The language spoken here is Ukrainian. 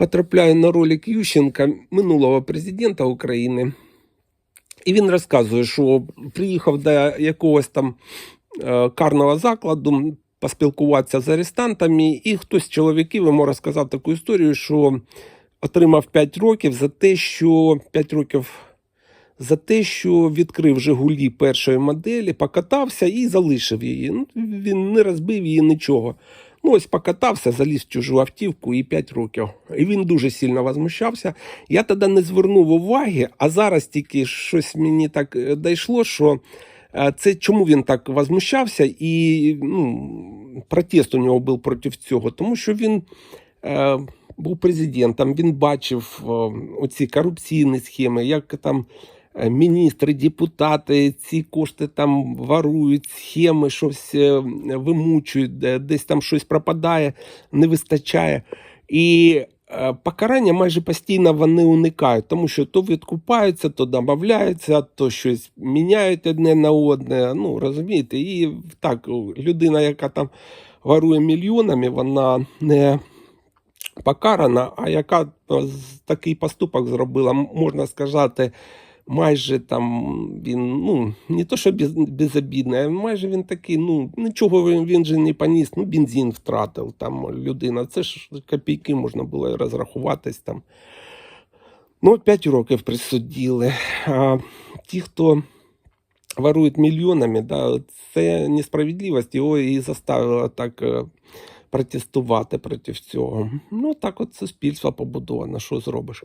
потрапляю на ролик Ющенка, минулого президента України. І він розказує, що приїхав до якогось там е, карного закладу поспілкуватися з арестантами, і хтось з чоловіків йому розказав таку історію, що отримав 5 років за те, що 5 років за те, що відкрив Жигулі першої моделі, покатався і залишив її. Ну, він не розбив її нічого. Ну, ось покатався, заліз в чужу автівку і 5 років. І він дуже сильно возмущався. Я тоді не звернув уваги, а зараз тільки щось мені так е, дійшло, що е, це чому він так возмущався, і ну, протест у нього був проти цього, тому що він. Е, був президентом, він бачив оці корупційні схеми, як там міністри, депутати ці кошти там ворують, схеми, щось е, вимучують, десь там щось пропадає, не вистачає. І е, покарання майже постійно вони уникають, тому що то відкупаються, то домовляються, то щось міняють одне на одне. Ну розумієте, і так людина, яка там ворує мільйонами, вона не покарана, а яка е, такий поступок зробила, можна сказати, майже там він, ну, не то, що без, безобідний, а майже він такий, ну, нічого він, він же не поніс, ну, бензин втратив там людина. Це ж копійки можна було розрахуватись там. Ну, 5 років присудили. А ті, хто ворують мільйонами, да, це несправедливість, його і заставило так е, протестувати проти цього. Ну, так от суспільство побудовано, що зробиш.